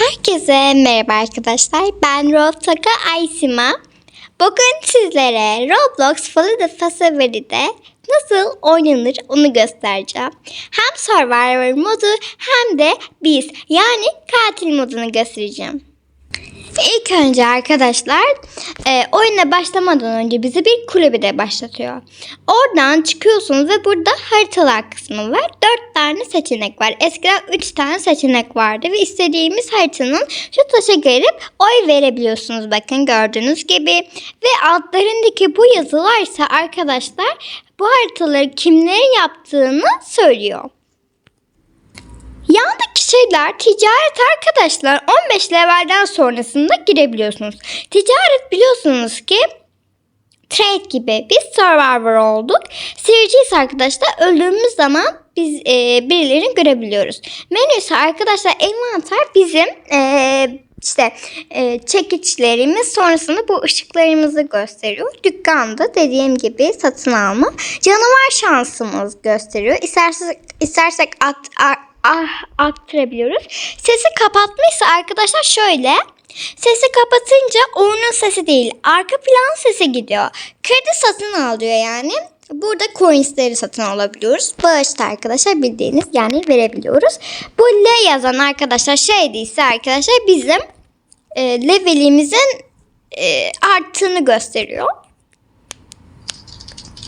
Herkese merhaba arkadaşlar. Ben Roblox'a Aysima. Bugün sizlere Roblox the Festival'de nasıl oynanır onu göstereceğim. Hem Survivor modu hem de biz yani katil modunu göstereceğim. İlk önce arkadaşlar e, oyuna başlamadan önce bizi bir kulübede başlatıyor. Oradan çıkıyorsunuz ve burada haritalar kısmı var. Dört tane seçenek var. Eskiden üç tane seçenek vardı ve istediğimiz haritanın şu taşa gelip oy verebiliyorsunuz. Bakın gördüğünüz gibi. Ve altlarındaki bu yazılar ise arkadaşlar bu haritaları kimlerin yaptığını söylüyor. Şeyler ticaret arkadaşlar 15 levelden sonrasında girebiliyorsunuz. Ticaret biliyorsunuz ki trade gibi biz survivor olduk. Seyirciyiz arkadaşlar öldüğümüz zaman biz e, birilerini görebiliyoruz. Menü ise arkadaşlar envanter bizim e, işte e, çekiçlerimiz sonrasında bu ışıklarımızı gösteriyor. Dükkanda dediğim gibi satın alma. Canavar şansımız gösteriyor. İstersek, istersek at, a- ah, arttırabiliyoruz. Sesi kapatmışsa arkadaşlar şöyle. Sesi kapatınca oyunun sesi değil arka plan sesi gidiyor. Kredi satın alıyor yani. Burada coinsleri satın alabiliyoruz. Bağışta arkadaşlar bildiğiniz yani verebiliyoruz. Bu L yazan arkadaşlar şey değilse arkadaşlar bizim e, levelimizin e, arttığını gösteriyor.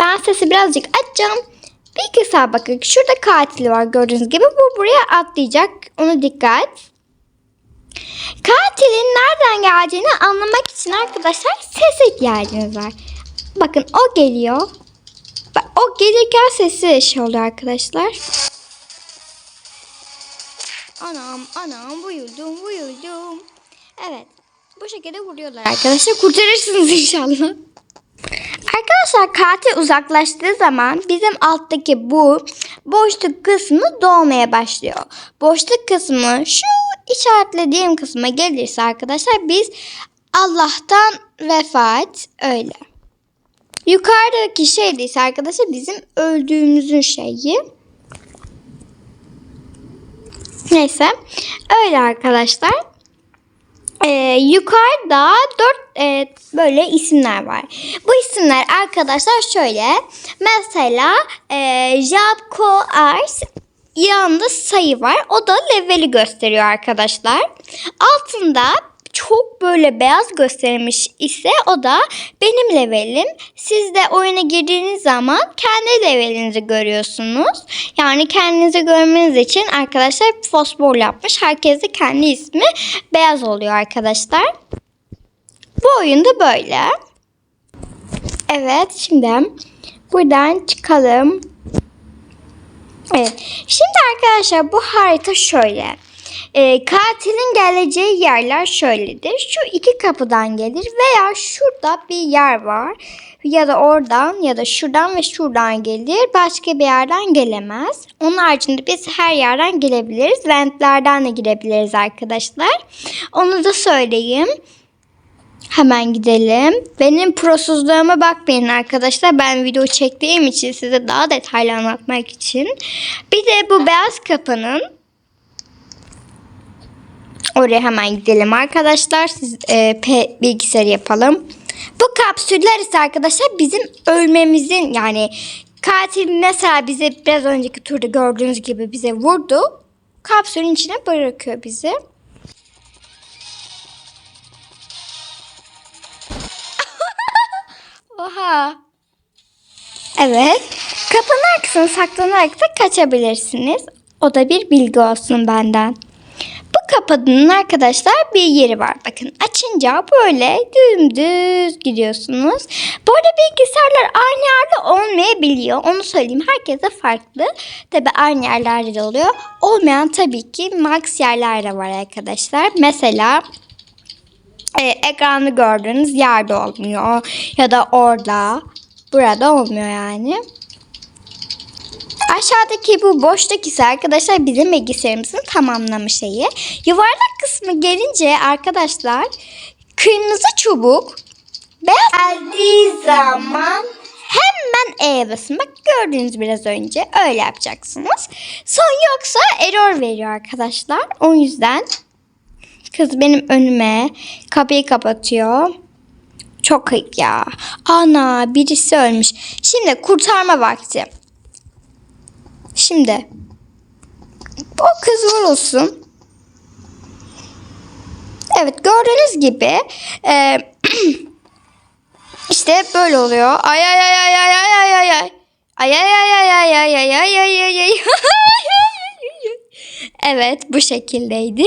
Ben sesi birazcık açacağım. Bir kısa bakın. Şurada katil var gördüğünüz gibi. Bu buraya atlayacak. Ona dikkat. Katilin nereden geldiğini anlamak için arkadaşlar ses ihtiyacınız var. Bakın o geliyor. O gelirken sesi şey oluyor arkadaşlar. Anam anam vuyuldum vuyuldum. Evet. Bu şekilde vuruyorlar arkadaşlar. Kurtarırsınız inşallah. Arkadaşlar katil uzaklaştığı zaman bizim alttaki bu boşluk kısmı doğmaya başlıyor. Boşluk kısmı şu işaretlediğim kısma gelirse arkadaşlar biz Allah'tan vefat öyle. Yukarıdaki şey ise arkadaşlar bizim öldüğümüzün şeyi. Neyse öyle arkadaşlar. Ee, yukarıda dört e, böyle isimler var. Bu isimler arkadaşlar şöyle. Mesela e, Jabko Ars yanında sayı var. O da leveli gösteriyor arkadaşlar. Altında çok böyle beyaz göstermiş ise o da benim levelim. Siz de oyuna girdiğiniz zaman kendi levelinizi görüyorsunuz. Yani kendinizi görmeniz için arkadaşlar fosfor yapmış. Herkes de kendi ismi beyaz oluyor arkadaşlar. Bu oyunda böyle. Evet şimdi buradan çıkalım. Evet. Şimdi arkadaşlar bu harita şöyle. Ee, katilin geleceği yerler şöyledir. Şu iki kapıdan gelir veya şurada bir yer var. Ya da oradan ya da şuradan ve şuradan gelir. Başka bir yerden gelemez. Onun haricinde biz her yerden gelebiliriz. Ventlerden de girebiliriz arkadaşlar. Onu da söyleyeyim. Hemen gidelim. Benim prosuzluğuma bakmayın arkadaşlar. Ben video çektiğim için size daha detaylı anlatmak için. Bir de bu beyaz kapının Oraya hemen gidelim arkadaşlar. Siz e, P bilgisayarı yapalım. Bu kapsüller ise arkadaşlar bizim ölmemizin yani katil mesela bize biraz önceki turda gördüğünüz gibi bize vurdu. Kapsülün içine bırakıyor bizi. Oha. Evet. Arkasına saklanarak da kaçabilirsiniz. O da bir bilgi olsun benden. Bu kapının arkadaşlar bir yeri var. Bakın açınca böyle dümdüz gidiyorsunuz. Bu arada bilgisayarlar aynı yerde olmayabiliyor. Onu söyleyeyim. Herkese farklı. Tabi aynı yerlerde de oluyor. Olmayan tabii ki max yerler de var arkadaşlar. Mesela e, ekranı gördüğünüz yerde olmuyor. Ya da orada. Burada olmuyor yani. Aşağıdaki bu boşluk ise arkadaşlar bizim bilgisayarımızın tamamlama şeyi. Yuvarlak kısmı gelince arkadaşlar kırmızı çubuk beyaz geldiği zaman hemen E basın. Bak gördüğünüz biraz önce öyle yapacaksınız. Son yoksa error veriyor arkadaşlar. O yüzden Kız benim önüme kapıyı kapatıyor. Çok ayıp ya. Ana birisi ölmüş. Şimdi kurtarma vakti. Şimdi o kız vurulsun. Evet gördüğünüz gibi e, işte böyle oluyor. Ay ay ay ay ay ay ay. Ay ay ay ay ay ay ay ay ay ay ay. Evet bu şekildeydi.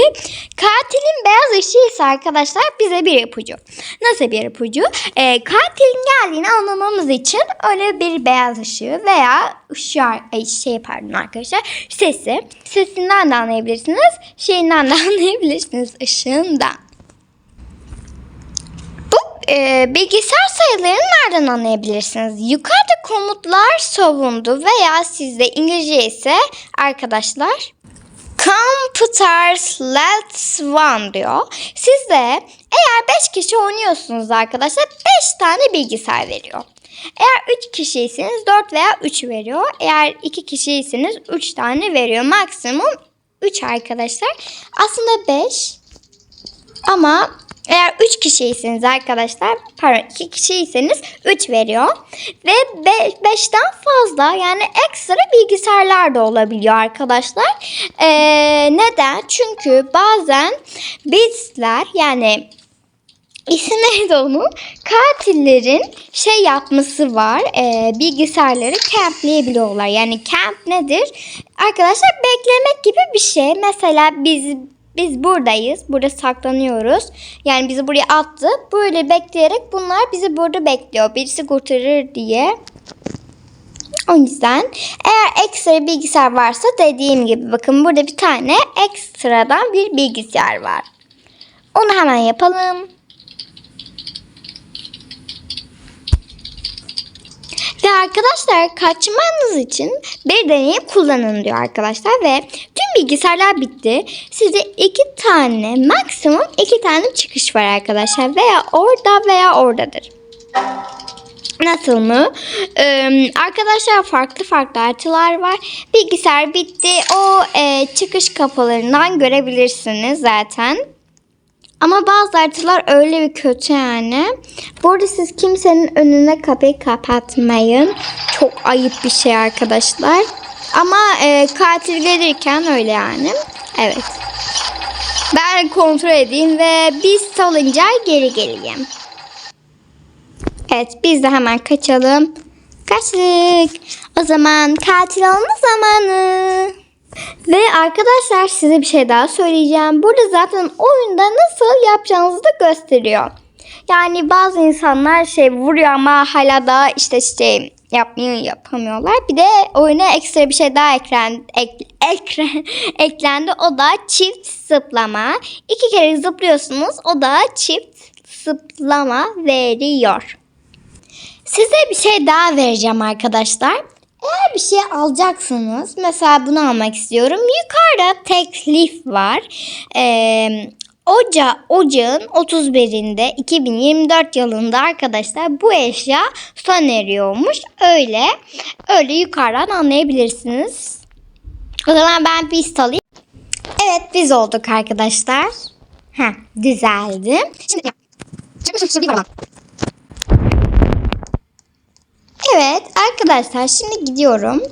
Katilin beyaz ışığı ise arkadaşlar bize bir ipucu. Nasıl bir ipucu? Ee, katilin geldiğini anlamamız için öyle bir beyaz ışığı veya ışığı şey pardon arkadaşlar sesi. Sesinden de anlayabilirsiniz. Şeyinden de anlayabilirsiniz ışığından. Bu e, bilgisayar sayılarını nereden anlayabilirsiniz? Yukarıda komutlar savundu veya sizde İngilizce ise arkadaşlar Computers Let's One diyor. Siz de eğer 5 kişi oynuyorsunuz arkadaşlar 5 tane bilgisayar veriyor. Eğer 3 kişiyseniz 4 veya 3 veriyor. Eğer 2 kişiyseniz 3 tane veriyor. Maksimum 3 arkadaşlar. Aslında 5 ama eğer 3 kişiyseniz arkadaşlar pardon 2 kişiyseniz 3 veriyor. Ve 5'ten fazla yani ekstra bilgisayarlar da olabiliyor arkadaşlar. Ee, neden? Çünkü bazen bitsler yani İsim neydi onun? Katillerin şey yapması var. E, bilgisayarları campleyebiliyorlar. Yani camp nedir? Arkadaşlar beklemek gibi bir şey. Mesela biz biz buradayız. Burada saklanıyoruz. Yani bizi buraya attı. Böyle bekleyerek bunlar bizi burada bekliyor. Birisi kurtarır diye. O yüzden eğer ekstra bilgisayar varsa dediğim gibi bakın burada bir tane ekstradan bir bilgisayar var. Onu hemen yapalım. Ve arkadaşlar kaçmanız için bir deneyim kullanın diyor arkadaşlar ve tüm bilgisayarlar bitti. Size iki tane maksimum iki tane çıkış var arkadaşlar veya orada veya oradadır. Nasıl mı? Ee, arkadaşlar farklı farklı artılar var. Bilgisayar bitti. O e, çıkış kapılarından görebilirsiniz zaten. Ama bazı haritalar öyle bir kötü yani. Bu arada siz kimsenin önüne kapıyı kapatmayın. Çok ayıp bir şey arkadaşlar. Ama e, katil gelirken öyle yani. Evet. Ben kontrol edeyim ve biz salınca geri geleyim. Evet biz de hemen kaçalım. Kaçtık. O zaman katil olma zamanı. Ve arkadaşlar size bir şey daha söyleyeceğim. Burada zaten oyunda nasıl yapacağınızı da gösteriyor. Yani bazı insanlar şey vuruyor ama hala da işte şey yapmıyor yapamıyorlar. Bir de oyuna ekstra bir şey daha ekran, ek, ekran, eklendi. O da çift zıplama. İki kere zıplıyorsunuz. O da çift zıplama veriyor. Size bir şey daha vereceğim arkadaşlar. Eğer bir şey alacaksınız, mesela bunu almak istiyorum. Yukarıda teklif var. Ee, Oca, ocağın 31'inde 2024 yılında arkadaşlar bu eşya sona eriyormuş. Öyle öyle yukarıdan anlayabilirsiniz. O zaman ben biz alayım. Evet biz olduk arkadaşlar. Ha güzeldi. Şimdi Evet arkadaşlar şimdi gidiyorum.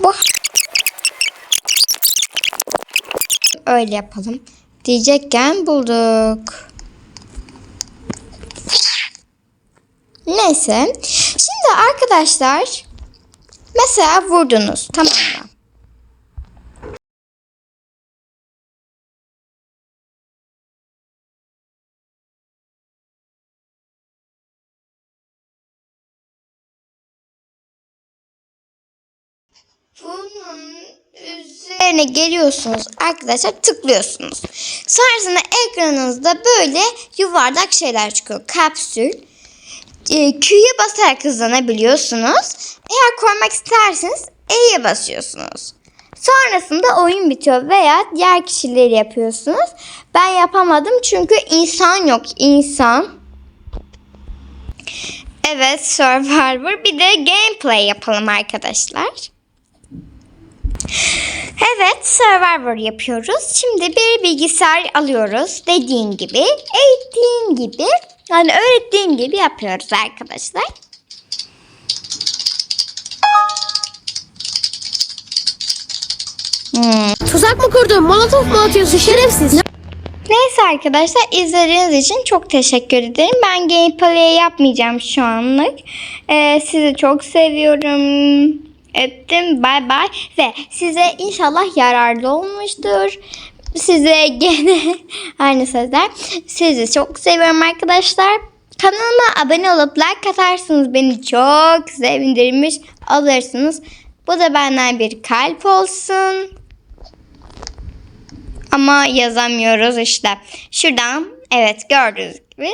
Bu öyle yapalım. Diyecekken bulduk. Neyse. Şimdi arkadaşlar mesela vurdunuz tamam mı? Bunun üzerine geliyorsunuz arkadaşlar tıklıyorsunuz. Sonrasında ekranınızda böyle yuvarlak şeyler çıkıyor. Kapsül. E, Q'ye basarak hızlanabiliyorsunuz. Eğer koymak isterseniz E'ye basıyorsunuz. Sonrasında oyun bitiyor veya diğer kişileri yapıyorsunuz. Ben yapamadım çünkü insan yok. insan. Evet Survivor. Bir de gameplay yapalım arkadaşlar. Evet, Survivor yapıyoruz. Şimdi bir bilgisayar alıyoruz. Dediğin gibi, eğittiğin gibi, yani öğrettiğin gibi yapıyoruz arkadaşlar. Tuzak mı kurdun? Molotof mu atıyorsun şerefsiz? Neyse arkadaşlar izlediğiniz için çok teşekkür ederim. Ben gameplay yapmayacağım şu anlık. Ee, sizi çok seviyorum. Öptüm. Bay bay. Ve size inşallah yararlı olmuştur. Size gene aynı sözler. Sizi çok seviyorum arkadaşlar. Kanalıma abone olup like atarsınız beni çok sevindirmiş alırsınız. Bu da benden bir kalp olsun. Ama yazamıyoruz işte. Şuradan evet gördüğünüz gibi.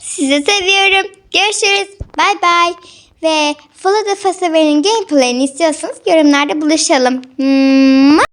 Sizi seviyorum. Görüşürüz. Bay bay. Ve Follow the Festival'in gameplay'ini istiyorsanız yorumlarda buluşalım. Mua.